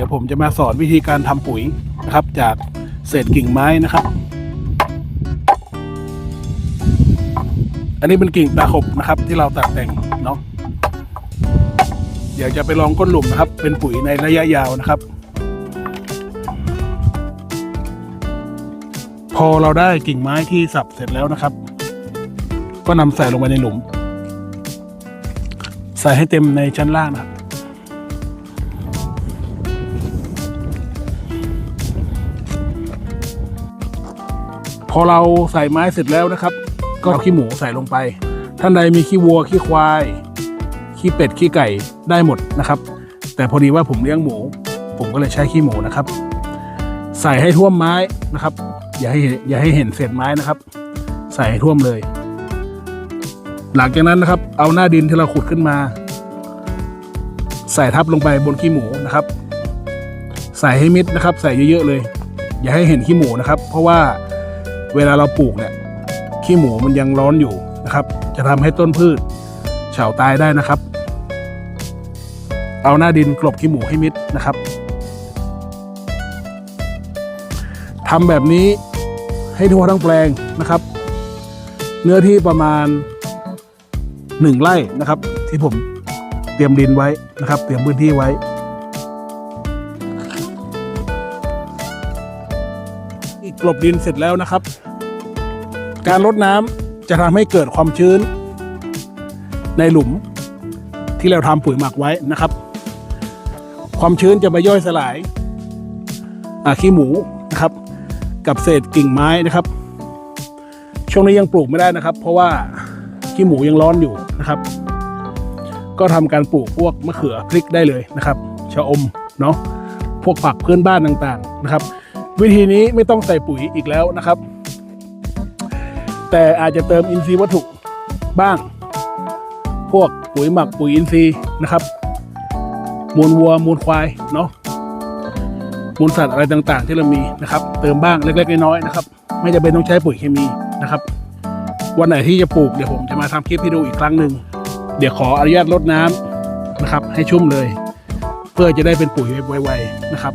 ดี๋ยวผมจะมาสอนวิธีการทำปุ๋ยนะครับ จากเศษกิ่งไม้นะครับ อันนี้เป็นกิ่งตาขบนะครับ ที่เราตัดแต่งเนาะเดี๋ยวจะไปลองก้นหลุมนะครับ เป็นปุ๋ยในระยะยาวนะครับ พอเราได้กิ่งไม้ที่สับเสร็จแล้วนะครับ ก็นำใส่ลงไปในหลุม ใส่ให้เต็มในชั้นล่างนะครับ อเราใส่ไม้เสร็จแล้วนะครับ ก็เอาขี้หมูใส่ลงไป ท่านใดมีขี้วัวขี้ควาย ขี้เป็ดขี้ไก่ได้หมดนะครับ แต่พอดีว่าผมเลี้ยงหมู ผมก็เลยใช้ขี้หมูนะครับ ใส่ให้ท่วมไม้นะครับ อย่าให้อย่าให้เห็นเศษไม้นะครับ ใส่ให้ท่วมเลย หลังจากนั้นนะครับ เอาหน้าดินที่เราขุดขึ้นมา ใส่ทับลงไปบนขี้หมูนะครับ ใส่ให้มิดนะครับ ใส่เยอะๆเลย อย่าให้เห็นขี้หมูนะครับ เพราะว่า เวลาเราปลูกเนี่ยขี้หมูมันยังร้อนอยู่นะครับ จะทำให้ต้นพืชเฉาตายได้นะครับ เอาหน้าดินกลบขี้หมูให้มิดนะครับทำแบบนี้ให้ทั่วทั้งแปลงนะครับ เนื้อที่ประมาณหนึ่งไร่นะครับ ที่ผมเตรียมดินไว้นะครับ เตรียมพื้นที่ไว้ กลบดินเสร็จแล้วนะครับ การรดน้ำจะทำให้เกิดความชื้น ในหลุมที่เราทำปุ๋ยหมักไว้นะครับ ความชื้นจะไปย่อยสลายขี้หมูนะครับ กับเศษกิ่งไม้นะครับ ช่วงนี้ยังปลูกไม่ได้นะครับ เพราะว่าขี้หมูยังร้อนอยู่นะครับ ก็ทำการปลูกพวกมะเขือพริกได้เลยนะครับชะอมเนาะพวกผักเพื้นบ้านต่างๆนะครับ วิธีนี้ไม่ต้องใส่ปุ๋ยอีกแล้วนะครับ แต่อาจจะเติมอินทรีย์วัตถุบ้าง พวกปุ๋ยหมักปุ๋ยอินทรีย์นะครับ มูลวัวมูลควายเนาะมูลสัตว์อะไรต่างๆ ที่เรามีนะครับ เติมบ้างเล็กๆน้อยๆนะครับ ไม่จำเป็นต้องใช้ปุ๋ยเคมีนะครับ วันไหนที่จะปลูกเดี๋ยวผมจะมาทำคลิปให้ดูอีกครั้งหนึ่งเดี๋ยวขออนุญาตรดน้ำนะครับ ให้ชุ่มเลย เพื่อจะได้เป็นปุ๋ยไวๆนะครับ